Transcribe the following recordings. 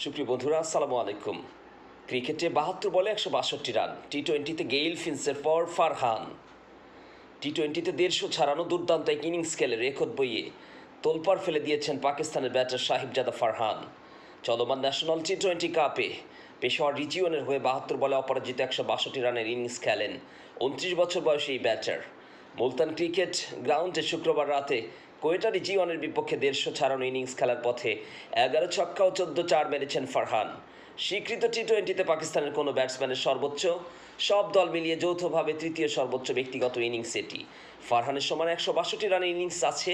সুপ্রিয় বন্ধুরা, আসসালামু আলাইকুম। ক্রিকেটে বাহাত্তর বলে একশো বাষট্টি রান। টি টোয়েন্টিতে গেইল ফিন্সের পর ফারহান। টি টোয়েন্টিতে দেড়শো ছাড়ানো দুর্দান্ত এক ইনিংস খেলে রেকর্ড বইয়ে তোলপাড় ফেলে দিয়েছেন পাকিস্তানের ব্যাটার সাহিবজাদা ফারহান। চলমান ন্যাশনাল টি টোয়েন্টি কাপে পেশোয়ার রিজিওনের হয়ে বাহাত্তর বলে অপরাজিত একশো বাষট্টি রানের ইনিংস খেলেন উনত্রিশ বছর বয়সী এই ব্যাটার। মুলতান ক্রিকেট গ্রাউন্ডে শুক্রবার রাতে কোয়েটা রিজিওনের বিপক্ষে দেড়শো ছাড়ানো ইনিংস খেলার পথে এগারো ছক্কা ও চোদ্দ চার মেরেছেন ফারহান। স্বীকৃত টি টোয়েন্টিতে পাকিস্তানের কোনো ব্যাটসম্যানের সর্বোচ্চ, সব দল মিলিয়ে যৌথভাবে তৃতীয় সর্বোচ্চ ব্যক্তিগত ইনিংস এটি। ফারহানের সমান একশো বাষট্টি রানের ইনিংস আছে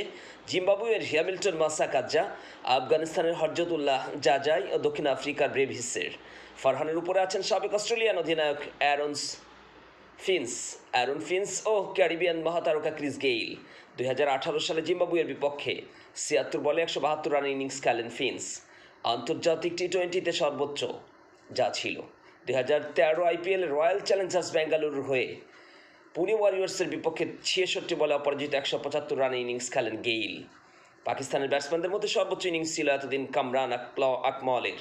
জিম্বাবুয়ের হ্যামিল্টন মাসাকাজ্জা, আফগানিস্তানের হরজতুল্লাহ জাজাই ও দক্ষিণ আফ্রিকার ব্রেভিসের। ফারহানের উপরে আছেন সাবেক অস্ট্রেলিয়ান অধিনায়ক অ্যারন্স ফিন্স, অ্যারন ফিন্স ও ক্যারিবিয়ান মহাতারকা ক্রিস গেইল। দুই হাজার আঠারো সালে জিম্বাবুয়ের বিপক্ষে ছিয়াত্তর বলে একশো বাহাত্তর রানের ইনিংস খেলেন ফিন্স। আন্তর্জাতিক টি টোয়েন্টিতে সর্বোচ্চ যা ছিল। দুই হাজার তেরো আইপিএল রয়্যাল চ্যালেঞ্জার্স বেঙ্গালুরুর হয়ে পুনে ওয়ারিয়র্সের বিপক্ষে ছিয়াষট্টি বলে অপরাজিত একশো পঁচাত্তর রানের ইনিংস খেলেন গেইল। পাকিস্তানের ব্যাটসম্যানদের মধ্যে সর্বোচ্চ ইনিংস ছিল এতদিন কামরান আকমলের।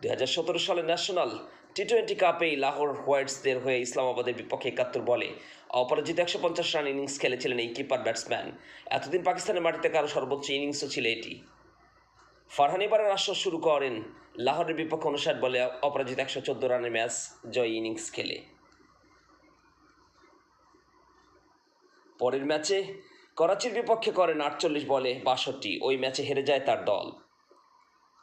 দুই হাজার সতেরো সালে ন্যাশনাল টি টোয়েন্টি কাপেই লাহোর হোয়াইটসদের হয়ে ইসলামাবাদের বিপক্ষে একাত্তর বলে। অপরাজিত একশো পঞ্চাশ রান ইনিংস খেলেছিলেন এই কিপার ব্যাটসম্যান। এতদিন পাকিস্তানের মাটিতে কারও সর্বোচ্চ ইনিংসও ছিল এটি। ফারহান এবারের আশ্বাস শুরু করেন লাহোরের বিপক্ষে উনষাট বলে অপরাজিত একশো চোদ্দ রানের ম্যাচ জয় ইনিংস খেলে। পরের ম্যাচে করাচির বিপক্ষে করেন আটচল্লিশ বলে বাষট্টি, ওই ম্যাচে হেরে যায় তার দল।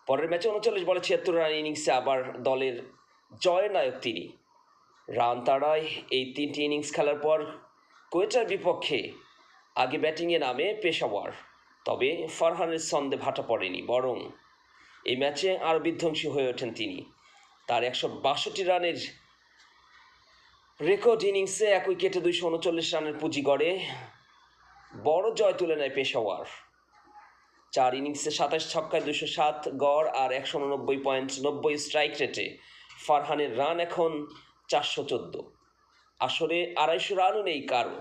পরের ম্যাচে উনচল্লিশ বলে ছিয়াত্তর রান ইনিংসে আবার দলের জয়ের নায়ক তিনি। রান তাড়ায় এই তিনটি ইনিংস খেলার পর কোয়েটার বিপক্ষে আগে ব্যাটিংয়ে নামে পেশাওয়ার। তবে ফারহানের ছন্দে ভাটা পড়েনি, বরং এই ম্যাচে আরও বিধ্বংসী হয়ে ওঠেন তিনি। তার একশো বাষট্টি রানের রেকর্ড ইনিংসে এক উইকেটে দুইশো উনচল্লিশ রানের পুঁজি গড়ে, বড় জয় তুলে নেয় পেশাওয়ার। চার ইনিংসে সাতাশ ছক্কায় দুশো সাত গড় আর একশো উননব্বই পয়েন্ট নব্বই স্ট্রাইক রেটে ফারহানের রান এখন চারশো চোদ্দ। আসরে আড়াইশো রানও নেই কারও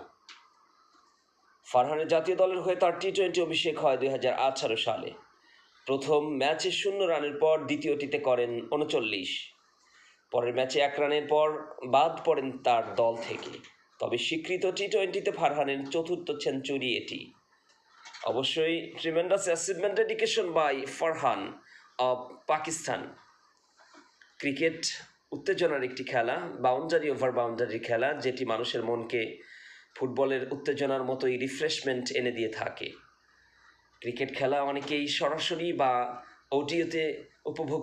ফারহানের জাতীয় দলের হয়ে তার টি টোয়েন্টি অভিষেক হয় দুই হাজার আঠারো সালে। প্রথম ম্যাচে শূন্য রানের পর দ্বিতীয়টিতে করেন উনচল্লিশ। পরের ম্যাচে এক রানের পর বাদ পড়েন তার দল থেকে। তবে স্বীকৃত টি টোয়েন্টিতে ফারহানের চতুর্থ সেঞ্চুরি এটি। অবশ্যই tremendous achievement dedication by Farhan of Pakistan. Cricket উত্তেজনার একটি খেলা বাউন্ডারি ওভার বাউন্ডারি খেলা, যেটি মানুষের মনকে ফুটবলের উত্তেজনার মতোই রিফ্রেশমেন্ট এনে দিয়ে থাকে। ক্রিকেট খেলা অনেকেই সরাসরি বা অডিওতে উপভোগ